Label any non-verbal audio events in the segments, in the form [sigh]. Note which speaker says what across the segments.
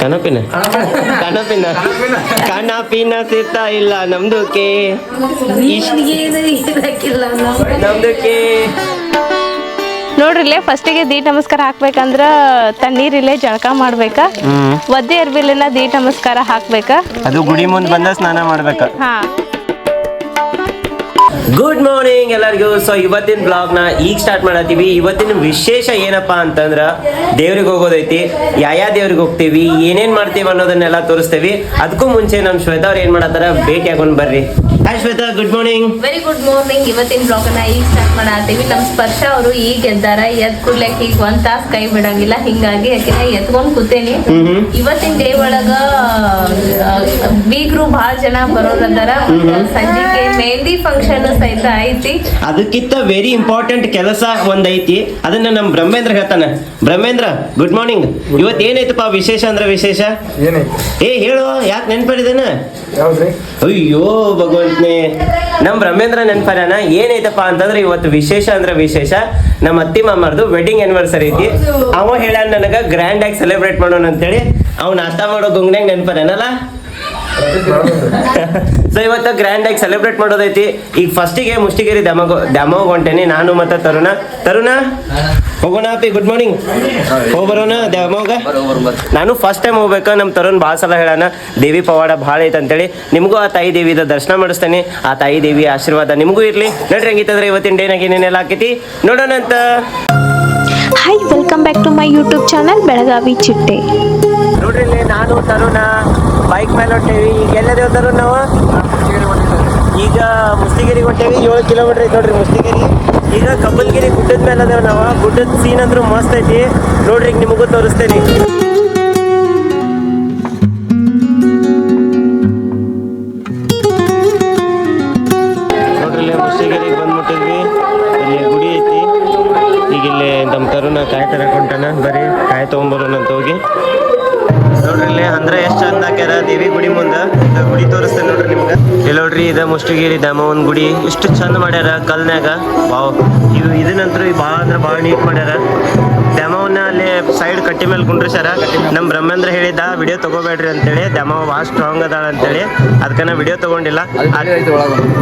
Speaker 1: ಕನಪಿನ? ಕನಪಿನ ಕನಪಿನ? ಸಿಗ್ತಾ ಇಲ್ಲ ನಮ್ದುಕ್ಕೆ. ನಮ್ದುಕ್ಕೆ.
Speaker 2: ನೋಡ್ರಿಲ್ಲೇ ಫಸ್ಟಿಗೆ ದೀಟ್ ನಮಸ್ಕಾರ ಹಾಕ್ಬೇಕಂದ್ರ ತಣ್ಣೀರಿಲ್ಲೇ ಜಳಕ ಮಾಡ್ಬೇಕ. ಒದ್ದೆ ಅರ್ಬಿಲ್ಲ ದೀಟ್ ನಮಸ್ಕಾರ ಹಾಕ್ಬೇಕ.
Speaker 1: ಅದು ಗುಡಿ ಮುಂದೆ ಬಂದ ಸ್ನಾನ ಮಾಡ್ಬೇಕ.
Speaker 2: ಹಾ.
Speaker 1: ಗುಡ್ ಮಾರ್ನಿಂಗ್ ಎಲ್ಲರಿಗೂ. ಸೊ ಇವತ್ತಿನ ಬ್ಲಾಗ್ನ ಈಗ ಸ್ಟಾರ್ಟ್ ಮಾಡತ್ತೀವಿ. ಇವತ್ತಿನ ವಿಶೇಷ ಏನಪ್ಪಾ ಅಂತಂದ್ರ ದೇವ್ರಿಗೆ ಹೋಗೋದೈತಿ. ಯಾವ ದೇವ್ರಿಗೆ ಹೋಗ್ತೀವಿ ಏನೇನ್ ಮಾಡ್ತೀವಿ ಅನ್ನೋದನ್ನೆಲ್ಲ ತೋರಿಸ್ತೀವಿ. ಅದಕ್ಕೂ ಮುಂಚೆ ನಮ್ ಶ್ವೇತಾ ಅವ್ರು ಏನ್ ಮಾಡತ್ತಾರ ಭೇಟಿ ಹಾಕೊಂಡ್ ಬರ್ರಿ. Hi Shweta good morning
Speaker 2: very good morning ಇವತ್ತಿನ ಬ್ಲಾಗ್ನ ಈಗ ಸ್ಟಾರ್ಟ್ ಮಾಡತ್ತೀವಿ. ನಮ್ ಸ್ಪರ್ಶ ಅವರು ಈಗ ಎದ್ದಾರ ಎದ್ ಕೂಡ್ಲಕ್ ಈಗ ಒಂದ್ ತಾಸ್ ಕೈ ಬಿಡಂಗಿಲ್ಲ. ಹಿಂಗಾಗಿ ಯಾಕೆಂದ್ರೆ ಎತ್ಕೊಂಡ್ ಕೂತೇನಿ. ಇವತ್ತಿನ ಡೇ ಒಳಗ ಬೀಗ್ರು ಬಹಳ ಜನ ಬರೋರದಾರ ಸಂಜೆಗೆ ಮೆಹಂದಿ ಫಂಕ್ಷನ್ ಐತಿ
Speaker 1: ಅದಕ್ಕಿಂತ ವೆರಿ ಇಂಪಾರ್ಟೆಂಟ್ ಕೆಲಸ ಒಂದೈತಿ. ಅದನ್ನ ನಮ್ ಬ್ರಹ್ಮೇಂದ್ರ ಹೇಳ್ತಾನ. ಬ್ರಹ್ಮೇಂದ್ರ ಗುಡ್ ಮಾರ್ನಿಂಗ್ ಇವತ್ ಏನೈತಪ್ಪ ವಿಶೇಷ ಅಂದ್ರೆ ವಿಶೇಷ?
Speaker 3: ಏನೈತಿ
Speaker 1: ಏ ಹೇಳು ಯಾಕೆ ನೆನ್ಪಡಿದನ? ಅಯ್ಯೋ ಭಗವಂತನೇ. ನಮ್ ಬ್ರಹ್ಮೇಂದ್ರ ನೆನ್ಪರ್ಯಾನ ಏನೈತಪ್ಪ ಅಂತಂದ್ರೆ ಇವತ್ತು ವಿಶೇಷ ಅಂದ್ರೆ ವಿಶೇಷ. ನಮ್ಮ ಅತ್ತಿ ಮಾಮರ್ದು ವೆಡ್ಡಿಂಗ್ ಆನಿವರ್ಸರಿ ಐತಿ. ಅವ ಹೇಳ ನನಗ ಗ್ರ್ಯಾಂಡ್ ಆಗಿ ಸೆಲೆಬ್ರೇಟ್ ಮಾಡೋಣ ಅಂತೇಳಿ. ಅವ್ನ ನಾಷ್ಟ ಮಾಡೋ ಗುಂಗ್ನಾಗ ನೆನ್ಪರ್ಯಾನಲ್ಲ [laughs] ಸೊ ಇವತ್ತು ಗ್ರ್ಯಾಂಡ್ ಆಗಿ ಸೆಲೆಬ್ರೇಟ್ ಮಾಡೋದೈತಿ. ಈಗ ಫಸ್ಟಿಗೆ ಮುಷ್ಟಿಗೇರಿ ಡೆಮೋ ಡೆಮೋ ಹೊಂಟೇನಿ ನಾನು ಮತ್ತೆ ತರುಣ. ತರುಣ ಹೋಗೋಣ ಅಪ್ಪಿ ಗುಡ್ ಮಾರ್ನಿಂಗ್ ಹೋಗ್ಬರೋಣ ಡೆಮೋಗ ನಾನು ಫಸ್ಟ್ ಟೈಮ್ ಹೋಗ್ಬೇಕು ನಮ್ಮ ತರುಣ್ ಭಾಳ ಸಲ ಹೇಳೋಣ ದೇವಿ ಪವಾಡ ಭಾಳ ಐತೆ ಅಂತೇಳಿ. ನಿಮಗೂ ಆ ತಾಯಿ ದೇವಿದ ದರ್ಶನ ಮಾಡಿಸ್ತೇನೆ. ಆ ತಾಯಿ ದೇವಿ ಆಶೀರ್ವಾದ ನಿಮಗೂ ಇರಲಿ. ನೋಡ್ರಿ ಹಂಗಿತ್ತಂದ್ರೆ ಇವತ್ತಿನ ಡೇನಾಗ ಏನೇನೆಲ್ಲ ಆಕೈತಿ ನೋಡೋಣ ಅಂತ.
Speaker 4: Hi welcome back to my YouTube channel Belagavi ಚಿಟ್ಟೆ
Speaker 1: ನೋಡ್ರಿ ನಾನು ತರುಣ. ಬೈಕ್ ಮೇಲೆ ಹೊಂಟೇವಿ. ಈಗ ಎಲ್ಲದ ಹೋದರು ನಾವು ಈಗ ಮುಸ್ತಿಗಿರಿಗೆ ಹೊಟ್ಟೇವಿ ಏಳು ಕಿಲೋಮೀಟರ್ ಐತೆ ನೋಡ್ರಿ ಮುಸ್ತಿಗಿರಿ. ಈಗ ಕಬ್ಬಲ್ಗಿರಿ ಗುಡ್ಡದ ಮೇಲೆ ಅದೇವ್ ನಾವು. ಗುಡ್ಡದ ಸೀನ್ ಅಂದ್ರೂ ಮಸ್ತ್ ಐತಿ. ನೋಡ್ರಿ ಈಗ ನಿಮಗೂ ತೋರಿಸ್ತೇನೆ. ನೋಡ್ರಿ ಇಲ್ಲಿ ಗುಡಿ ಐತಿ. ಈಗ ಇಲ್ಲಿ ನಮ್ಮ ತರುಣ ಬರೀ ಕಾಯಿ ತೊಗೊಂಬರೋಣ ಅಂತ ಹೋಗಿ. ನೋಡ್ರಿ ಇಲ್ಲಿ ಅಂದ್ರ ಎಷ್ಟು ಚಂದ ಹಾಕ್ಯಾರ. ದೇವಿ ಗುಡಿ ಮುಂದ ಗುಡಿ ತೋರಿಸ್ತೇನೆ ನೋಡ್ರಿ ನಿಮ್ಗ. ಇಲ್ಲಿ ನೋಡ್ರಿ ಇದ ಮುಷ್ಟಿಗಿರಿ ದಾಮವನ್ ಗುಡಿ. ಇಷ್ಟು ಚಂದ ಮಾಡ್ಯಾರ ಕಲ್ನ್ಯಾಗ. ವಾವ್. ಇವು ಇದನ್ನಂತೂ ಭಾಳ ಅಂದ್ರ ಭಾಳ ನೀಟ್ ಮಾಡ್ಯಾರ. ದ್ಯಾಮವನ್ನ ಅಲ್ಲಿ ಸೈಡ್ ಕಟ್ಟಿ ಮೇಲೆ ಕುಂಡ್ರಿಸ್ಯಾರ ನಮ್ಮ ಬ್ರಹ್ಮೇಂದ್ರ ಹೇಳಿದ್ದ ವಿಡಿಯೋ ತಗೋಬೇಡ್ರಿ ಅಂತೇಳಿ. ದ್ಯಾಮವ ಭಾಳ ಸ್ಟ್ರಾಂಗ್ ಅದಾಳ ಅಂತೇಳಿ. ಹೇಳಿ ನಾ ವಿಡಿಯೋ ತಗೊಂಡಿಲ್ಲ.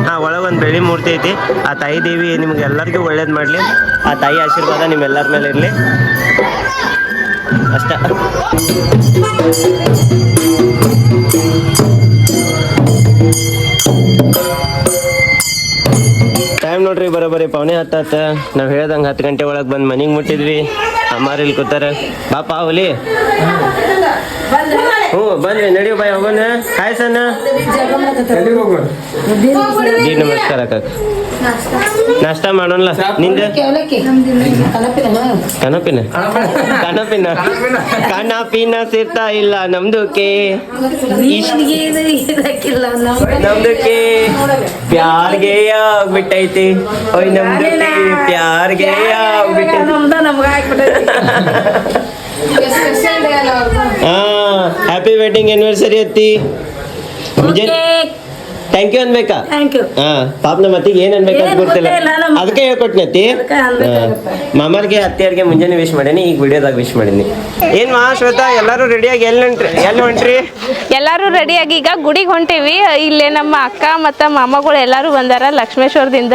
Speaker 1: ಹಾ ಒಂದು ಬೆಳಿ ಮೂರ್ತಿ ಐತಿ. ಆ ತಾಯಿ ದೇವಿ ನಿಮ್ಗೆ ಎಲ್ಲರಿಗೂ ಒಳ್ಳೇದ್ ಮಾಡ್ಲಿ. ಆ ತಾಯಿ ಆಶೀರ್ವಾದ ನಿಮ್ಮೆಲ್ಲರ ಮೇಲೆ ಇರ್ಲಿ. ಅಷ್ಟ. ಟೈಮ್ ನೋಡ್ರಿ ಬರೋಬ್ಬರಿ ಪವನೆ ಹತ್ತಾತ ನಾವು ಹೇಳ್ದಂಗೆ ಹತ್ತು ಗಂಟೆ ಒಳಗೆ ಬಂದು ಮನೆಗೆ ಮುಟ್ಟಿದ್ವಿ. ಅಮ್ಮಾರ್ ಇಲ್ಲಿ ಕೂತಾರ. ಪಾಪ ಹುಲಿ. ಹ್ಞೂ ಬನ್ರಿ ನಡಿಯೋ ಬಾಯ್ ಹೋಗೋಣ. ಹಾಯ್ ಸಣ್ಣ. ನಮಸ್ಕಾರ ಕಾಕ. ನಾಷ್ಟ ಮಾಡೋಣ ನಿಂದ? ಕನಪಿನ? ಕನಪಿನ? ಕನಪಿನ ಸಿರ್ತಾ ಇಲ್ಲ ನಮ್ದುಕ್ಕೆ. ನಮ್ದುಕ್ಕೆ ಪ್ಯಾರ್ಗೆ ಆಗ್ಬಿಟ್ಟೈತಿ ಓಯ್ ನಮ್ದಕ್ಕೆ ಪ್ಯಾರ್ಗೆ ಆಗ್ಬಿಟ್ಟೈತಿ ಹಾ ಹ್ಯಾಪಿ ವೆಡ್ಡಿಂಗ್ ಆನಿವರ್ಸರಿ ಅತ್ತಿ. ಥ್ಯಾಂಕ್ ಯು ಅನ್ಬೇಕಾ?
Speaker 5: ಥ್ಯಾಂಕ್ ಯು
Speaker 1: ಹಾ ಪಾಪ ನಮ್ಮ ಅತ್ತಿಗೆ ಏನ್ ಅನ್ಬೇಕಂತ ಗೊತ್ತಿಲ್ಲ.
Speaker 5: ಗೊತ್ತೇ
Speaker 1: ಅದಕ್ಕೆ ಹೇಳ್ಕೊಟ್ನತಿ. ಮಾಮರ್ಗೆ ಅತ್ತಿಯರ್ಗೆ ಮುಂಜಾನೆ ವಿಶ್ ಮಾಡೇನಿ ಈಗ ವಿಡಿಯೋದಾಗ ವಿಶ್ ಮಾಡೀನಿ. ಏನ್ ಮಾ ಶ್ವೇತಾ ಎಲ್ಲರೂ ರೆಡಿಯಾಗಿ ಎಲ್ಲಿ ಹೊಂಟ್ರಿ ಎಲ್ಲಿ ಹೊಂಟ್ರಿ?
Speaker 2: ಎಲ್ಲಾರು ರೆಡಿಯಾಗಿ ಈಗ ಗುಡಿಗೆ ಹೊಂಟೇವಿ. ಇಲ್ಲೇ ನಮ್ಮ ಅಕ್ಕ ಮತ್ತ ಮಾಮಗಳು ಎಲ್ಲಾರು ಬಂದಾರ ಲಕ್ಷ್ಮೇಶ್ವರದಿಂದ.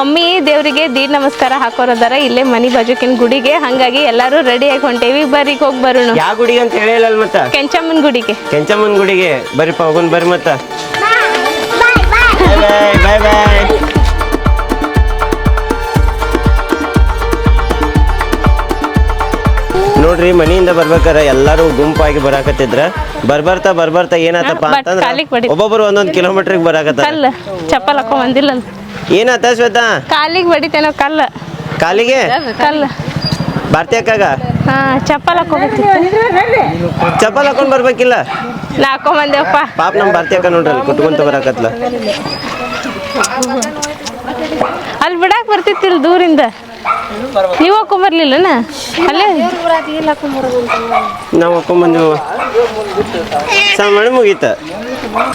Speaker 2: ಮಮ್ಮಿ ದೇವ್ರಿಗೆ ದೀರ್ ನಮಸ್ಕಾರ ಹಾಕೋರದಾರ. ಇಲ್ಲೇ ಮನಿ ಬಾಜುಕಿನ ಗುಡಿಗೆ. ಹಂಗಾಗಿ ಎಲ್ಲಾರು ರೆಡಿಯಾಗಿ ಹೊಂಟೇವಿ. ಬರೀ ಹೋಗಿ ಬರೋಣ.
Speaker 1: ಯಾವ ಗುಡಿಗೆ ಅಂತ ಹೇಳಿಲ್ಲ ಮತ್ತ?
Speaker 2: ಕೆಂಚಮ್ಮನ ಗುಡಿಗೆ.
Speaker 1: ಕೆಂಚಮ್ಮನ ಗುಡಿಗೆ. ಬರೀ ಹೋಗೋಣ ಬರ್ರಿ ಮತ್ತ. ಬಾಯ್ ಬಾಯ್ ಬಾಯ್ ನೋಡ್ರಿ ಮನೆಯಿಂದ ಬರ್ಬೇಕಾರ ಎಲ್ಲಾರು ಗುಂಪಾಗಿ ಬರಾಕತ್ತಿದ್ರ. ಬರ್ಬರ್ತಾ ಬರ್ಬರ್ತಾ ಏನಾತಪ್ಪ ಅಂತಂದ್ರ ಒಬ್ಬೊಬ್ರು ಒಂದೊಂದ್ ಕಿಲೋಮೀಟರ್ ಬರಾಕತ್ತ
Speaker 2: ಕಲ್ಲ ಚಪ್ಪಲ್ ಹಾಕೊಂಡ್ ಬಂದಿಲ್ಲ
Speaker 1: ಏನಾತ ಶ್ವೇತಾ?
Speaker 2: ಕಾಲಿಗೆ ಬಡಿತೇನೋ ಕಲ್ಲ.
Speaker 1: ಕಾಲಿಗೆ
Speaker 2: ಕಲ್ಲ.
Speaker 1: ಭಾರತಿ ಅಕ್ಕಾಗ
Speaker 2: ಹಾ ಚಪ್ಪಲ್ ಹಾಕೋಬೇಕು
Speaker 1: ಚಪ್ಪಲ್ ಹಾಕೊಂಡ್ ಬರ್ಬೇಕಿಲ್ಲ?
Speaker 2: ನಾ ಹಾಕೊಂಡ್ ಬಂದೇವಪ್ಪ.
Speaker 1: ಪಾಪ ನಮ್ ಭಾರತಿ ಅಕ್ಕ ನೋಡ್ರಿ ಅಲ್ಲಿ ಕುಟ್ಕೊಂತ ಬರಾಕತ್ಲ.
Speaker 2: ಅಲ್ಲಿ ಬಿಡಾಕ್ ಬರ್ತಿತ್ತಿಲ್ಲ ದೂರಿಂದ? ನೀವು ಹಾಕೊಂಬರ್ಲಿಲ್ಲನ?
Speaker 1: ನಾವು ಸಾಮಾನು ಮುಗೀತ.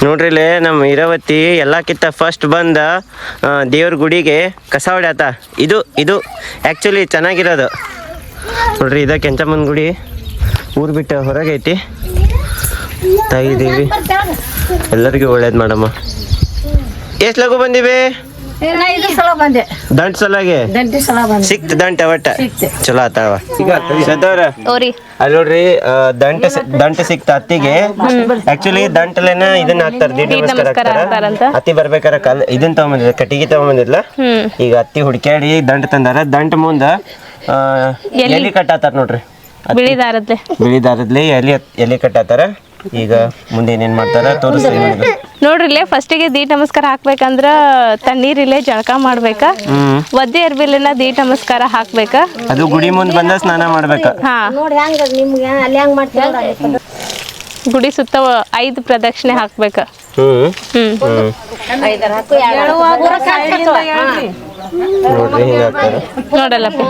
Speaker 1: ನೋಡ್ರಿ ಇಲ್ಲಿ ನಮ್ಮ ಇರಾವತಿ ಎಲ್ಲಕ್ಕಿಂತ ಫಸ್ಟ್ ಬಂದ ದೇವ್ರ ಗುಡಿಗೆ ಕಸ ಹೊಡ್ಯಾತ. ಇದು ಇದು ಆ್ಯಕ್ಚುಲಿ ಚೆನ್ನಾಗಿರೋದು. ನೋಡ್ರಿ, ಇದ ಕೆಂಚಮ್ಮನ ಗುಡಿ. ಊರು ಬಿಟ್ಟು ಹೊರಗೈತಿ. ಐತಿ ತಾಯಿ ದೇವಿ. ಎಲ್ಲರಿಗೂ ಒಳ್ಳೇದು ಮಾಡಮ್ಮ. ಎಷ್ಟು ಲಘು ಬಂದಿವೆ? ದಂಟ್ ಸಲಾಗೆ? ಸಿಕ್ತ ದಂಟ ಒಟ್ಟ? ಚಲೋ ಆತಾವ ಈಗ
Speaker 2: ಓರಿ
Speaker 1: ಅಲ್ಲಿ ನೋಡ್ರಿ ದಂಟ ದಂಟ ಸಿಕ್ತ ಅತ್ತಿಗೆ. ಆಕ್ಚುಲಿ ದಂಟಲೇನ ಇದನ್ನ ಹಾಕ್ತಾರ ದೀಡ್ ಅತ್ತಿ ಬರ್ಬೇಕಾರ ಕಲ್ ಇದನ್ನ ತಗೊಂಬಂದಿಲ್ಲ ಕಟ್ಟಿಗೆ ತಗೊಂಬಂದಿಲ್ಲ ಈಗ ಅತ್ತಿ ಹುಡ್ಕ್ಯಾಡಿ ದಂಟ ತಂದಾರ. ದಂಟ ಮುಂದ ಎಲ್ಲಿ
Speaker 2: ಎಲಿ.
Speaker 1: ಎಲಿ ಕಟ್ಟಾತಾರ ನೋಡ್ರಿ.
Speaker 2: ಬಿಳಿ ದಾರದ್ಲೆ.
Speaker 1: ಬಿಳಿ ಎಲ್ಲಿ ಎಲಿ ಎಲಿ ಕಟ್ಟಾತಾರ. ಈಗ ಮುಂದೆ ಏನೇನ್ ಮಾಡ್ತಾರ ತೋರಿಸ್ರಿ.
Speaker 2: ನೋಡ್ರಿ ಇಲ್ಲೇ ಫಸ್ಟಿಗೆ ದೀಟ್ ನಮಸ್ಕಾರ ಹಾಕ್ಬೇಕಂದ್ರ ತಣ್ಣೀರಿಲ್ಲೇ ಜಳಕ ಮಾಡ್ಬೇಕ. ಒದ್ದೆ ಅರ್ಬಿಲೆನ ದೀಟ್ ನಮಸ್ಕಾರ ಹಾಕ್ಬೇಕ.
Speaker 1: ಅದು ಗುಡಿ ಮುಂದ್ ಬಂದ ಸ್ನಾನ ಮಾಡ್ಬೇಕ.
Speaker 2: ಹಾ.
Speaker 5: ನೋಡಿ ಹೆಂಗ ನಿಮ್ಗೆ ಅಲ್ಲಿ ಹೆಂಗ್ ಮಾಡ್ತೀವಿ
Speaker 2: ಗುಡಿ ಸುತ್ತ ಐದು ಪ್ರದಕ್ಷಿಣೆ ಹಾಕ್ಬೇಕ.
Speaker 1: ಹ್ಮ್.
Speaker 2: ಹ್ಮ್.
Speaker 1: ನೋಡ್ರಿ ಹಿಂಗ ಹಾಕ್ತಾರ.
Speaker 2: ನೋಡಲ್ಲಪ್ಪ.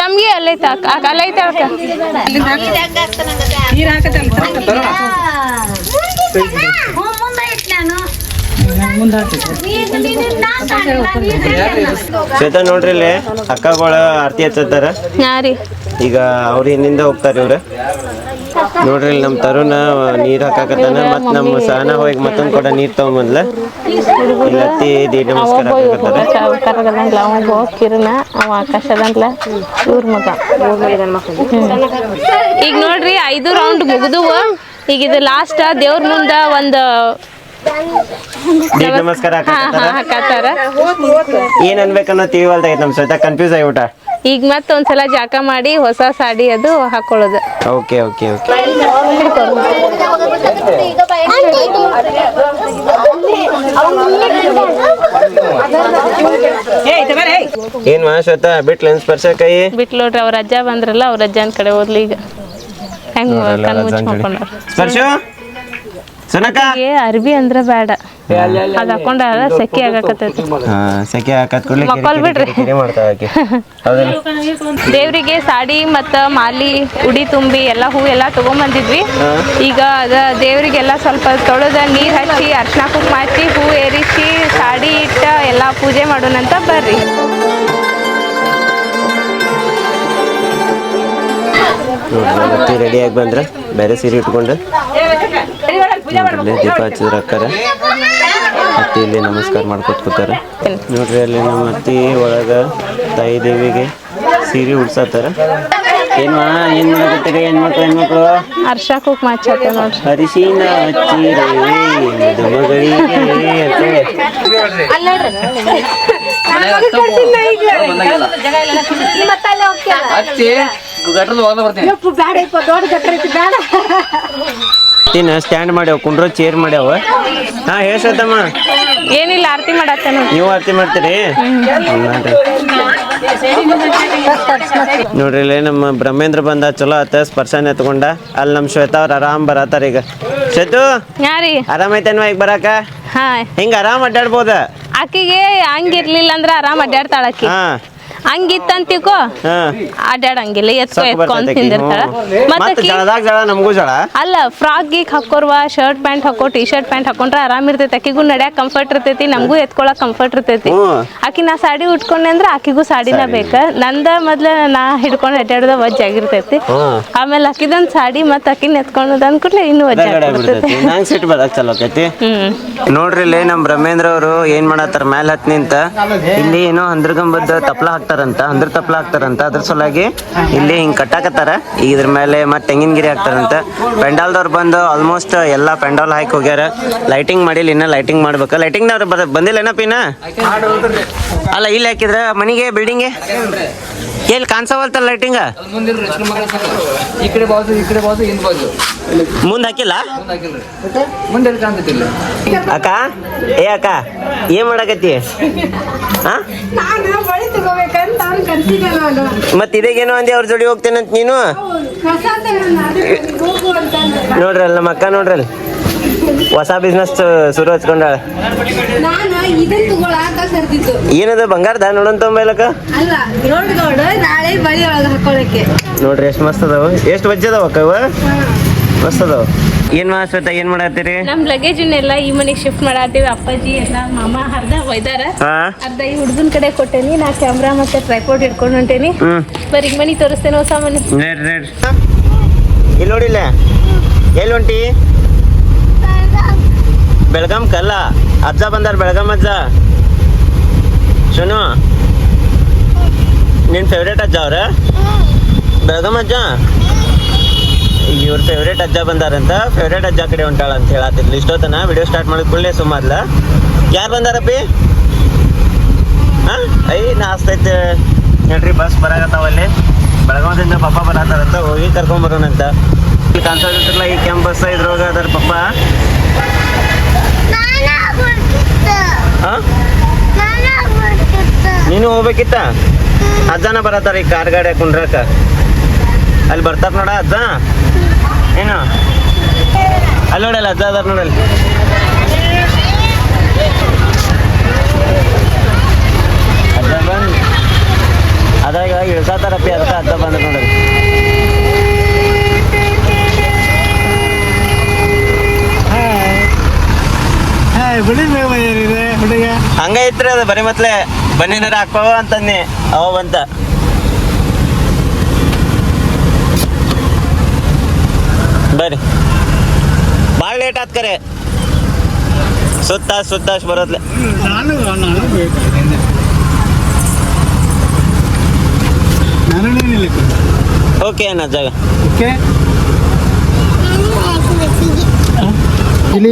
Speaker 2: ತಮ್ಗೆ ಅಲ್ಲೈತ ಅಲ್ಲೈತ ಅಕ್ಕ.
Speaker 1: ಶ್ವೇತಾ ನೋಡ್ರಿ ಇಲ್ಲಿ ಅಕ್ಕಗಳ ಆರತಿ ಹಚ್ಚತ್ತಾರ.
Speaker 2: ಹಾ
Speaker 1: ಈಗ ಅವ್ರ ಹಿಂದಿಂದ ಹೋಗ್ತಾರ ಇವ್ರ. ನೋಡ್ರಿ ಇಲ್ಲಿ ನಮ್ ತರುಣ ನೀರ್ ಹಾಕಾಕತ್ತಾನ ಮತ್ ನಮ್ಮ ಸಹನ ಹೋಗಿ ಮತ್ತೊಂದ್ ಕೂಡ ನೀರ್ ತಗೊಂಬಂದ್ಲ ಇಲ್ಲಿ ಅತ್ತಿ ನಮಸ್ಕಾರ ಹಾಕಾಕತ್ತಾರ
Speaker 2: ಕರಗದಂಗ್ಲ ಅವ ಕಿರಣ ಅವ ಆಕಾಶ ಅದಂಗ್ಲ ಇವ್ರ ಮಗ ಈಗ ನೋಡ್ರಿ ಐದು ರೌಂಡ್ ಮುಗಿದುವ. ಈಗ ಇದು ಲಾಸ್ಟ್ ದೇವ್ರ ಮುಂದ ಒಂದ್
Speaker 1: ನಮಸ್ಕಾರ ಏನ್ ಅನ್ಬೇಕನ್ನೋ ತಿಳಿವಲ್ದಾಗೈತೆ ನಮ್ ಶ್ವೇತಾ ಕನ್ಫ್ಯೂಸ್ ಆಗ್ಬಿಟ್ಟ.
Speaker 2: ಈಗ ಮತ್ತೆ ಒಂದ್ಸಲ ಜಾಕ ಮಾಡಿ ಹೊಸ ಸಾಡಿ ಅದು ಹಾಕೊಳ್ಳೋದು.
Speaker 1: ಓಕೆ ಓಕೆ ಓಕೆ ಏನ್ ಮಾ ಶ್ವೇತಾ ಬಿಟ್ಲೇನ್ ಸ್ಪರ್ಶ ಕೈ?
Speaker 2: ಬಿಟ್ಲು ನೋಡ್ರಿ ಅವ್ರ ಅಜ್ಜ ಬಂದ್ರಲ್ಲ ಅವ್ರ ಅಜ್ಜನ ಕಡೆ ಹೋದ್ಲಿ ಈಗ. ಹೆಂಗ್ ಕಣ್ ಮುಚ್ಚ್ ಮಕ್ಕೊಂಡಾರ
Speaker 1: ಸ್ಪರ್ಶ ಸುನಕ?
Speaker 2: ಏ ಅರ್ಬಿ ಅಂದ್ರ ಬೇಡ ಅದ ಹಾಕೊಂಡ ಸೆಕೆ ಆಗಾಕತ್ತೈತಿ.
Speaker 1: ಹಾ ಸೆಕೆ ಹಾಕತ್ ಕೂಡ್ಲೆ ಕಿರಿ
Speaker 2: ಮಕ್ಕೊಲ್
Speaker 1: ಕಿರಿ
Speaker 2: ಬಿಡ್ರಿ.
Speaker 1: ಕಿರಿ ಕಿರಿ ಹೌದಲ್ಲ
Speaker 2: ದೇವ್ರಿಗೆ ಸಾಡಿ ಮತ್ತ ಮಾಲಿ ಉಡಿ ತುಂಬಿ ಎಲ್ಲ ಹೂ ಎಲ್ಲ ತಗೊಂಬಂದಿದ್ವಿ. ಈಗ ಅದ ದೇವ್ರಿಗೆಲ್ಲ ಸ್ವಲ್ಪ ತೊಳೆದ ನೀರ್ ಹಚ್ಚಿ ಅರ್ಶನ ಕುಂಕುಮ ಹಚ್ಚಿ ಹೂ ಏರಿಸಿ ಸಾಡಿ ಇಟ್ಟ ಎಲ್ಲಾ ಪೂಜೆ ಮಾಡೋಣಂತ ಬರ್ರಿ.
Speaker 1: ರೆಡಿಯಾಗಿ ಬಂದ್ರ ಬೇರೆ ಸೀರೆ ಇಟ್ಕೊಂಡು. ನೋಡ್ರಿ ದೀಪ ಹಚ್ಚಿದ್ರ ಅಕ್ಕಾರ ಅತ್ತಿ ಇಲ್ಲಿ ನಮಸ್ಕಾರ ಮಾಡ್ಕೊತ ಕೂತಾರೆ. ನೋಡ್ರಿ ಅಲ್ಲಿ ನಮ್ಮ ಅತ್ತಿ ಒಳಗ ತಾಯಿ ದೇವಿಗೆ ಸೀರೆ ಉಡ್ಸತ್ತಾರ ಏನ್ವಾ ಏನ್ ಮಾಡಕತ್ತೀರಿ? ಹೆಣ್ಮಕ್ಳು ಹೆಣ್ಮಕ್ಳು
Speaker 2: ಅರ್ಶಿನ ಕುಂಕುಮ ಹಚ್ಚತ್ತ ನೋಡ್ರಿ.
Speaker 1: ಹರಿಶಿನ ಹಚ್ಚಿರೆ ಮದುಮಗಳಿಗೆ ಅಂತೇಳಿ ತಿನ್ನ ಸ್ಟ್ಯಾಂಡ್ ಮಾಡ್ಯಾವ ಕುಂಡ್ರೋ ಚೇರ್ ಮಾಡ್ಯಾವ. ಹಾ ಹೇಳ್ಸತ್ತಮ್ಮ
Speaker 2: ಏನಿಲ್ಲ ಆರತಿ ಮಾಡತ್ತ ನೋಡ್ರಿ
Speaker 1: ನೀವು ಆರತಿ ಮಾಡ್ತೀರಿ? ನೋಡ್ರಿ ಇಲ್ಲಿ ನಮ್ಮ ಬ್ರಹ್ಮೇಂದ್ರ ಬಂದ ಚಲೋ ಆತ ಸ್ಪರ್ಶನ ಎತ್ಕೊಂಡ. ಅಲ್ಲಿ ನಮ್ಮ ಶ್ವೇತಾ ಅವ್ರ ಆರಾಮ್ ಬರತ್ತಾರ ಈಗ. ಶ್ವೇತು?
Speaker 2: ಯಾರಿ
Speaker 1: ಆರಾಮೈತೇನ್ವಾ ಈಗ ಬರಾಕ?
Speaker 2: ಹಾ
Speaker 1: ಹಿಂಗ ಆರಾಮ್ ಅಡ್ಡಾಡ್ಬೋದ?
Speaker 2: ಆಕಿಗೆ ಹಂಗಿರ್ಲಿಲ್ಲ ಅಂದ್ರ ಆರಾಮ್ ಅಡ್ಡಾಡ್ತಾಳ ಆಕಿ.
Speaker 1: ಹಾ.
Speaker 2: ಹಂಗಿತ್ತಂತಿಕೋ.
Speaker 1: ಹಾ.
Speaker 2: ಅಡ್ಡಾಡಂಗಿಲ್ಲ ಎತ್ಕೊ ಎತ್ಕೊ ಅಂತ ತಿಂದಿರ್ತಾಳ.
Speaker 1: ಮತ್ತೆ
Speaker 2: ಮತ್ತ
Speaker 1: ಜಳದಾಗ ಜಳ ನಮಗೂ ಜಳ.
Speaker 2: ಅಲ್ಲ ಫ್ರಾಕ್ ಗೀಕ್ ಹಾಕೋರ್ವ ಶರ್ಟ್ ಪ್ಯಾಂಟ್ ಹಾಕೋ ಟಿ ಶರ್ಟ್ ಪ್ಯಾಂಟ್ ಹಾಕೊಂಡ್ರೆ ಆರಾಮ್ ಇರ್ತೈತಿ. ಆಕಿಗೂ ನಡ್ಯಾಕ ಕಂಫರ್ಟ್ ಇರ್ತೈತಿ ನಮಗೂ ಎತ್ಕೊಳಕ್ ಕಂಫರ್ಟ್ ಇರ್ತೈತಿ. ಆಕಿ ನಾ ಸಾಡಿ ಉಟ್ಕೊಂಡೆ ಅಂದ್ರೆ ಆಕಿಗೂ ಸಾಡಿನ ಬೇಕ. ನಂದ ಮೊದ್ಲ ನಾ ಹಿಡ್ಕೊಂಡು ಅಡ್ಡಾಡದ ವಜ್ಜ ಆಗಿರ್ತೈತಿ. ಆಮೇಲೆ ಆಕಿದೊಂದ್ ಸಾಡಿ ಮತ್ತೆ ಆಕಿನ ಎತ್ಕೊಂಡದ ಅಂದ್ಕೂಡ್ಲೆ ಇನ್ನೂ ವಜ್ಜ
Speaker 1: ಆಗಿರ್ತೈತಿ
Speaker 2: ಆಗ್ಬಿಡ್ತೈತಿ.
Speaker 1: ಬಿಡ್ತೈತಿ ನಂಗೆ ಸಿಟ್ಟು ಬರಕ್ ಚಲೋ ಆಕೈತಿ. ನೋಡ್ರಿ ನಮ್ ನಮ್ಮ ಬ್ರಹ್ಮೇಂದ್ರ ಅವರು ಏನ್ ಮಾಡತ್ತಾರ ಮ್ಯಾಲ ಹತ್ ನಿಂತ. ಇಲ್ಲಿ ಏನೋ ಹಂದ್ರಗಂಬದ ತಪ್ಲ ಹಾಕ್ತಾರಂತ, ಅಂದ್ರ ತಪ್ಲ ಹಾಕ್ತಾರಂತ ಅದ್ರ ಸಲುವಾಗಿ ಇಲ್ಲಿ ಹಿಂಗ್ ಕಟ್ಟಾಕತ್ತಾರ. ಇದ್ರ ಮೇಲೆ ಮತ್ತೆ ತೆಂಗಿನಗಿರಿ ಹಾಕ್ತಾರಂತ. ಪೆಂಡಾಲ್ದವ್ರು ಬಂದು ಆಲ್ಮೋಸ್ಟ್ ಎಲ್ಲಾ ಪೆಂಡಾಲ್ ಹಾಕಿ ಹೋಗ್ಯಾರ. ಲೈಟಿಂಗ್ ಮಾಡಿಲ್ಲ, ಇನ್ನ ಲೈಟಿಂಗ್ ಮಾಡ್ಬೇಕ. ಲೈಟಿಂಗ್ನವ್ರು ಬರ ಬಂದಿಲ್ಲ ಏನಪ್ಪ ಇನ್ನ? ಅಲ್ಲ, ಇಲ್ಲಿ ಹಾಕಿದ್ರ ಮನಿಗೆ ಬಿಲ್ಡಿಂಗ್ ಎಲ್ಲಿ ಕಾಣಿಸವಲ್ತಲ್ಲ ಲೈಟಿಂಗ್ ಮುಂದ್ ಹಾಕಿಲ್ಲ? ಅಕ್ಕ ಏ ಅಕ್ಕ ಏನ್ ಮಾಡಕತ್ತಿ? ಮತ್ ಇದೇಗೇನೋ ಅಂದಿ ಅವ್ರ ಜೋಡಿ ಹೋಗ್ತೇನಂತ ನೀನು? ನೋಡ್ರಲ್ ನಮ್ಮ ಅಕ್ಕ ನೋಡ್ರಲ್ ಹೊಸ ಬಿಸ್ನೆಸ್ ಶುರು ಹಚ್ಕೊಂಡಾಳ. ಏನದ ಬಂಗಾರದ ನೋಡಂತ
Speaker 6: ಹಾಕೊಳ್ಳಕ್ಕೆ
Speaker 1: ನೋಡ್ರಿ ಎಷ್ಟು ಮಸ್ತ್ ಅದಾವ. ಎಷ್ಟು ವಜ್ಜೆ ಅದಾವ ಅಕ್ಕ ಮಸ್ತ್ ಅದಾವ ಏನ್ ಮಾಸ್ವತ ಏನ್ ಮಾಡತ್ತೀರಿ?
Speaker 2: ನಮ್ ಲಗೇಜನ್ನೆಲ್ಲ ಈ ಮನೆಗೆ ಶಿಫ್ಟ್ ಮಾಡತ್ತೀವಿ. ಅಪ್ಪಾಜಿ ಎಲ್ಲ ಮಾಮ ಅರ್ಧ ಒಯ್ದಾರ. ಅರ್ಧ ಈ ಹುಡುಗನ ಕಡೆ ಕೊಟ್ಟೇನಿ. ನಾ ಕ್ಯಾಮ್ರಾ ಮತ್ತೆ ಟ್ರೈಪೋರ್ಟ್ ಹಿಡ್ಕೊಂಡು ಹೊಂಟೇನಿ. ಬರೀ ಮನೆ ತೋರಿಸ್ತೇನೆ ಹೊಸ ಮನೆ.
Speaker 1: ಇಲ್ಲಿ ನೋಡಿಲ್ಲ. ಎಲ್ಲಿ ಹೊಂಟಿ? ಬೆಳಗಾಂ ಕಲ್ಲ. ಅಜ್ಜ ಬಂದಾರ ಬೆಳಗಾಂ ಅಜ್ಜ. ಶುನು. ನಿನ್ ಫೇವ್ರೇಟ್ ಅಜ್ಜ ಅವ್ರ? ಬೆಳಗಾಂ ಅಜ್ಜ? ಇವ್ರ ಫೇವ್ರೇಟ್ ಅಜ್ಜ ಬಂದಾರಂತ ಫೇವ್ರೇಟ್ ಅಜ್ಜ ಕಡೆ ಹೊಂಟಾಳ ಅಂತ ಹೇಳತ್ತಿರ್ಲಿ ಇಷ್ಟೊತ್ತನ ವಿಡಿಯೋ ಸ್ಟಾರ್ಟ್ ಮಾಡಿದ ಕೂಡಲೇ ಸುಮ್ಮದ್ಲ ಯಾರು ಬಂದಾರಪ್ಪಿ? ಹಾಂ? ಐ ನಾಸ್ತೈತೆ ಹೇಳ್ರಿ ಬಸ್ ಬರಾಕತ್ತಾವಲ್ಲಿ ಬೆಳಗಾವದಿಂದ ಪಪ್ಪ ಬರಾತಾರಂತ ಹೋಗಿ ಕರ್ಕೊಂಬರೋಣಂತ ಕಾಣಿಸೋದಿಲ್ಲ ಈ ಕೆಂಪ್ ಬಸ್ ಇದ್ರೊಳಗ ಅದಾರ ಪಪ್ಪ. ಹಾಂ? ನೀನು ಹೋಗ್ಬೇಕಿತ್ತ? ಅಜ್ಜನ ಬರತ್ತಾರ ಈ ಕಾರ್ ಗಾಡಿ ಕುಂಡ್ರಕ ಅಲ್ಲಿ ಬರ್ತಾರ ನೋಡ ಅಜ್ಜ. ಏನು? ಅಲ್ಲಿ ನೋಡಲ್ಲ ಅಜ್ಜ ಅದಾರ ನೋಡಲ್ಲಿ ಅಜ್ಜ ಬಂದ್. ಅದಾಗ ಇಳ್ಸಾತಾರಪ್ಪಿ, ಅದಕ್ಕೆ ಅಜ್ಜ ಬಂದ ನೋಡಲ್ಲಿ ಹಂಗ ಐತ್ರಿ ಅದು ಬರೀ ಮತ್ಲೆ. ಬನ್ನಿನಾರ ಹಾಕೋ ಅಂತಂದಿ ಅವ ಬಂತ ಬರ್ರಿ ಭಾಳ ಲೇಟ್ ಆತ್ ಕರೆ. ಸುತ್ತ ಸುತ್ತ ಬರೋದ್ಲೆ
Speaker 3: ನಾನು ನಾನು ಬೇಕು. ನಾನು ನಿಲ್ಲಿಕ್ಕೆ
Speaker 1: ಓಕೆ ಅಣ್ಣ ಜಾಗ.
Speaker 3: ಓಕೆ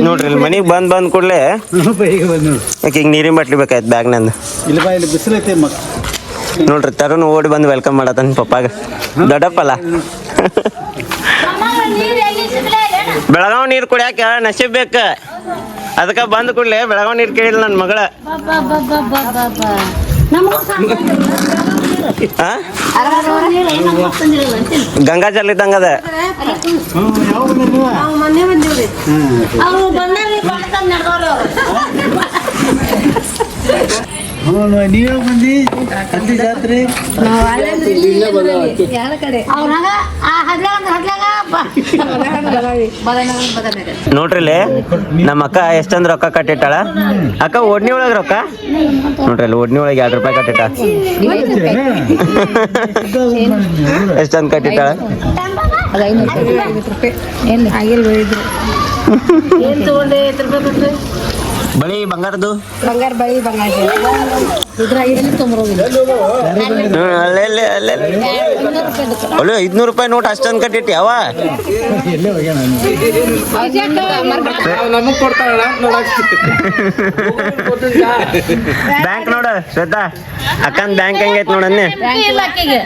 Speaker 1: ನೋಡ್ರಿ ಇಲ್ಲಿ ಮನೆಗೆ ಬಂದ್ ಬಂದ್ ಕೂಡಲೇ ಯಾಕೆ [laughs] ಈಗ ನೀರಿನ ಬಾಟ್ಲಿ ಬೇಕಾಯ್ತು ಬ್ಯಾಗ್ ನಂದು.
Speaker 3: ಇಲ್ಲಿ ಬಾ ಇಲ್ಲಿ ಬಿಸಿಲೈತೆ ಮಕ್
Speaker 1: ನೋಡ್ರಿ ತರುಣ್ ಓಡಿ ಬಂದು ವೆಲ್ಕಮ್ ಮಾಡತಾನ ಪಪ್ಪಾಗ. ದೊಡ್ಡಪ್ಪಲ್ಲ? [laughs] ಬೆಳಗಾವ್ ನೀರು ಕುಡಿಯಾಕ ನಸಿ ಬೇಕ. ಅದಕ್ಕೆ ಬಂದ ಕೂಡಲೇ ಬೆಳಗಾವ್ ನೀರು ಕೇಳಿಲ್ಲ ನನ್ನ ಮಗಳ? ಗಂಗಾ ಜಲ್ ಇದ್ದಂಗ ಅದ
Speaker 3: ಹ್ಞೂ ಯಾವ ಬಂದಿಲ್ವ
Speaker 5: ಅವ್ರು ಬಂದಾರ್ರಿ ಬಂದ್ ನಡ್ದವ್ರು
Speaker 3: ಹ್ಞೂ ನೀವೇ ಬಂದು ಅಲ್ಲಿ ಜಾತ್ರೆ
Speaker 5: ಅವ್ರ ಹಂಗ ಆ ಹದ್ಲಾಗ ಹದ್ಲಾಗ
Speaker 1: ನೋಡ್ರಿ ಇಲ್ಲಿ ನಮ್ಮ ಅಕ್ಕ ಎಷ್ಟಂದ್ ರೊಕ್ಕ ಕಟ್ಟಿಟ್ಟಾಳ? ಅಕ್ಕ ಓಡ್ನಿ ಒಳಗೆ ರೊಕ್ಕ? ನೋಡ್ರಿ ಅಲ್ಲಿ ಓಡ್ನಿ ಒಳಗೆ ಎರಡು ರೂಪಾಯಿ ಕಟ್ಟಿಟ್ಟಾಳ. ಎಷ್ಟಂದ್ ಕಟ್ಟಿಟ್ಟಾಳ?
Speaker 5: ಏನ್ ತಗೊಂಡೆ? ಐದು ರೂಪಾಯಿ
Speaker 1: ಬಳಿ ಬಂಗಾರದು
Speaker 5: ಬಂಗಾರ ಬಳಿ ಬಂಗಾರ
Speaker 1: ಅಲ್ಲೇ ಐದ್ನೂರು ರೂಪಾಯಿ ನೋಟ್ ಅಷ್ಟೊಂದು ಕಟ್ಟಿಟ್ಟಿ ಅವ? ಬ್ಯಾಂಕ್ ನೋಡ ಶ್ರದ್ಧಾ. ಅಕ್ಕನ್ ಬ್ಯಾಂಕ್ ಹೆಂಗೈತ್ ನೋಡನ್ನೇ
Speaker 5: ಇಲ್ಲ ಆಕೆಗೆ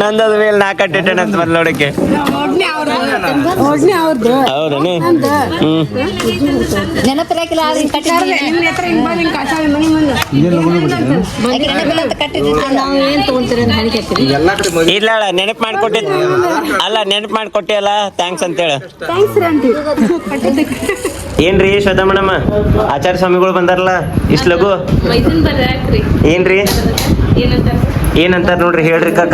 Speaker 1: ನಂದದ ಮೇಲೆ ನಾ ಕಟ್ಟಿಟ್ಟೆನ ಅಂತ ಬಂದ್ ನೋಡಕ್ಕೆ ಹೌದನು ಇಲ್ಲ ಅಲ್ಲ ನೆನಪು ಮಾಡ್ಕೊಟ್ಟಿದ್ ಅಲ್ಲ ನೆನಪು ಮಾಡ್ಕೊಟ್ಟಿ ಅಲ್ಲ ಥ್ಯಾಂಕ್ಸ್ ಅಂತೇಳ ಏನ್ರಿ ಶ್ರದ್ಧಾ ಮೇಡಮ್ ಆಚಾರ್ಯ ಸ್ವಾಮಿಗಳು ಬಂದಾರಲ್ಲ ಇಷ್ಟು ಲಘು? ಏನ್ರಿ?
Speaker 2: ಏನಂತ?
Speaker 1: ಏನಂತಾರ ನೋಡ್ರಿ ಹೇಳ್ರಿ ಕಾಕ.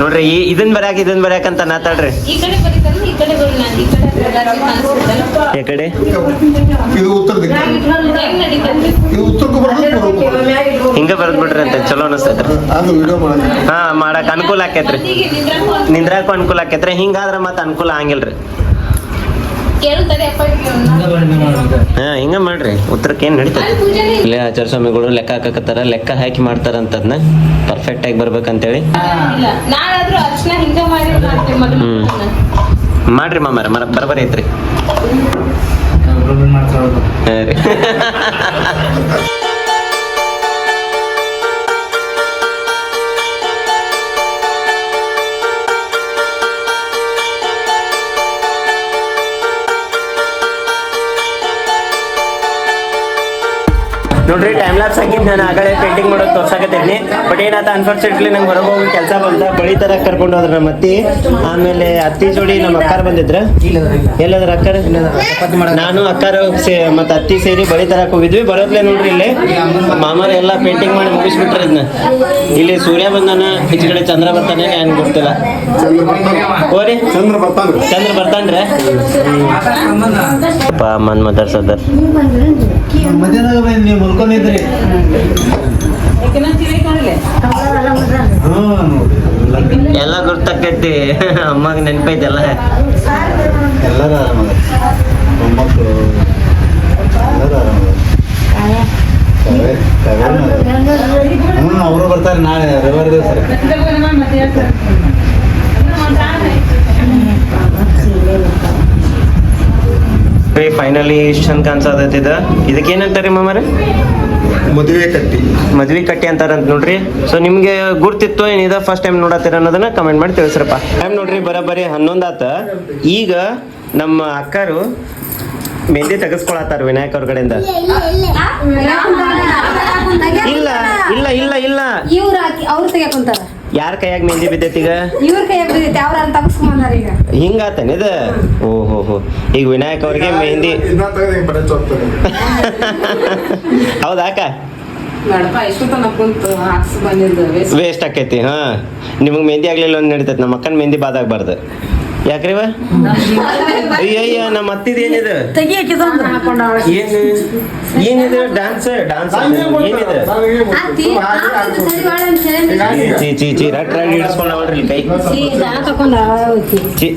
Speaker 1: ನೋಡ್ರಿ ಈ ಇದನ್ ಬರ್ಯಾಕ ಇದನ್ ಬರ್ಯಾಕ ಅಂತ ನಾತಾಡ್ರಿ
Speaker 2: ಈ ಕಡೆ ಈ ಕಡೆ ಬರೋಣ ಈ ಕಡೆ ಬರೋಣ.
Speaker 1: ಈ ಕಡೆ?
Speaker 7: ಇದು ಉತ್ತರ ದಿಕ್ಕು.
Speaker 2: ಹೆಂಗ್
Speaker 7: ಬರೋದು
Speaker 1: ಬಿಡ್ರಿ ಅಂತ ಚಲೋ ಅನಸ್ತೈತ್ರಿ
Speaker 7: ಅದು ವಿಡಿಯೋ ಮಾಡಿ
Speaker 1: ಹಾ ಮಾಡಕ್ ಅನುಕೂಲ ಆಕೈತ್ರಿ.
Speaker 2: ನಿಂದ್ರಾಕು
Speaker 1: ಅನುಕೂಲ. ಆಕೈತ್ರಿ. ಹಿಂಗಾದ್ರ ಮತ್ತ ಅನುಕೂಲ ಆಗಿಲ್ರಿ ಹಾ ಹಿಂಗ ಮಾಡ್ರಿ. ಉತ್ತರಕ್ಕೆ ಏನ್ ನಡೀತದೆ ಇಲ್ಲೇ. ಆಚಾರ ಸ್ವಾಮಿಗಳು ಲೆಕ್ಕ ಹಾಕಕತ್ತಾರ ಲೆಕ್ಕ ಹಾಕಿ ಮಾಡ್ತಾರ ಅಂತದ್ನ ಪರ್ಫೆಕ್ಟ್ ಆಗಿ ಬರ್ಬೇಕಂತೇಳಿ.
Speaker 2: ಇಲ್ಲ. ನಾನಾದ್ರೂ ಅರ್ಶನ ಹಿಂಗ ಮಾಡಿ ಮಾಡ್ತೀನಿ ಮಗನ
Speaker 1: ಹ್ಮ್. ಮಾಡ್ರಿ ಮಾಮರ ಮರ ಬರಬರಿ ಐತ್ರಿ. ಹಾ ರೀ. [laughs] ನೋಡ್ರಿ ಟೈಮ್ ಲ್ಯಾಪ್ಸ್ ಹಾಕಿದ್ ನಾನು ಆಗಲೇ ಪೇಂಟಿಂಗ್ ಮಾಡೋದು ತೋರ್ಸಾಕತ್ತೀನಿ ಬಟ್ ಏನಾತ ಅನ್ಫಾರ್ಚುನೇಟ್ಲಿ ನಂಗೆ ಹೊರಗೆ ಹೋಗಿ ಕೆಲಸ ಬಂದ ಬಳಿ ತರ ಕರ್ಕೊಂಡು ಹೋದ್ರೆ ನಮ್ಮ ಅತ್ತಿ. ಆಮೇಲೆ ಅತ್ತಿ ಜೋಡಿ ನಮ್ಮ ಅಕ್ಕಾರ ಬಂದಿದ್ರ. ಎಲ್ಲದ್ರ ಅಕ್ಕಾರ? ನಾನು, ಅಕ್ಕಾರ ಮತ್ತೆ ಅತ್ತಿ ಸೇರಿ ಬಳಿ ತರಕ್ ಹೋಗಿದ್ವಿ ಬರೋದ್ಲೆ ನೋಡ್ರಿ ಇಲ್ಲಿ. ಮಾಮರ ಎಲ್ಲ ಪೇಂಟಿಂಗ್ ಮಾಡಿ ಮುಗಿಸ್ಬಿಟ್ರೆ ಇದನ್ನ ಇಲ್ಲಿ ಸೂರ್ಯ ಬಂದಾನ, ಈಚೆ ಕಡೆ ಚಂದ್ರ ಬರ್ತಾನೆ ಏನ್ ಗೊತ್ತಿಲ್ಲ. ಓರಿ
Speaker 7: ಚಂದ್ರ ಬರ್ತಾನೆ
Speaker 1: ಚಂದ್ರ ಬರ್ತಾನ್ರೆ ಮನ್ ಮಾತಾಡ್ಸದ
Speaker 3: ಮಧ್ಯಾಹ್ನ ನೋಡ್ರಿ
Speaker 1: ಎಲ್ಲ ಗುರ್ತಾಕೈತಿ ಅಮ್ಮಗ ನೆನಪೈತಲ್ಲ.
Speaker 3: ಎಲ್ಲರೂ ಆರಾಮದ ಮೊಮ್ಮಕ್ಕಳು ಎಲ್ಲರೂ ಹ್ಞೂ ಅವರು ಬರ್ತಾರೆ ನಾಳೆ ರವಿವಾರ ದಿವಸ.
Speaker 1: ಫೈನಲಿ ಇಷ್ಟು ಚಂದ ಕಾಣಿಸೋದತ್ತಿದ ಇದಕ್ಕೆ ಏನಂತಾರೆ ಮಾಮರೆ
Speaker 7: ಮದುವೆ ಕಟ್ಟಿ
Speaker 1: ಮದುವೆ ಕಟ್ಟಿ ಅಂತಾರಂತ ನೋಡ್ರಿ ಸೊ ನಿಮ್ಗೆ ಗುರ್ತಿತ್ತು ಏನಿದೆ ಫಸ್ಟ್ ಟೈಮ್ ನೋಡತ್ತೀರ ಅನ್ನೋದನ್ನ ಕಮೆಂಟ್ ಮಾಡಿ ತಿಳಿಸ್ರಪ್ಪ ಟೈಮ್ ನೋಡ್ರಿ ಬರೋಬ್ಬರಿ ಹನ್ನೊಂದು ಆತ ಈಗ ನಮ್ಮ ಅಕ್ಕರು ಮೆಹಂದಿ ತೆಗೆಸ್ಕೊಳತ್ತಾರ ವಿನಾಯಕ್ ಅವ್ರ ಕಡೆಯಿಂದ ಇಲ್ಲ ಇಲ್ಲ ಇಲ್ಲ ಇಲ್ಲ
Speaker 5: ಇವ್ರ ಅವ್ರು ತೆಗಿಯಕೊಂತಾರ
Speaker 1: ಯಾರ ಕೈಯಾಗ ಮೆಹಂದಿ ಬಿದ್ದೈತಿ ಈಗ?
Speaker 5: ಇವ್ರ ಕೈಯಾಗ ಬಿದ್ದೈತಿ ಅವ್ರ ಅಂತ ತಗಸ್ಕೊಂಬಂದಾರ ಈಗ.
Speaker 1: ಹಿಂಗಾತನ ಇದು? ಓಹೋ ಹೋ ಈಗ ವಿನಾಯಕ್ ಅವ್ರಿಗೆ ಮೆಹಂದಿ ಹೌದಾ ಅಕ್ಕ?
Speaker 8: ವೇಸ್ಟ್
Speaker 1: ಆಕೈತಿ ಹಾ. ನಿಮಗೆ ಮೆಹಂದಿ ಆಗ್ಲಿಲ್ಲ ಅಂತ ನಡೀತೈತಿ ನಮ್ಮ ಅಕ್ಕನ ಮೆಹಂದಿ ಬಾದಾಗಬಾರ್ದು ಯಾಕ್ರಿವ? ಅಯ್ಯಯ್ಯ ನಮ್ಮ ಅತ್ತಿದ ಏನಿದೆ? ಏನು? ಏನಿದೆ? ಡಾನ್ಸ್ ಡಾನ್ಸ್ ಏನಿದೆ? ಚಿ ಚಿ ಚಿ ರಟ್ರಾಗಿ ರಟ್ ಹಿಡಿಸ್ಕೊಂಡವಳ್ರಿ ಕೈ. ಚಿ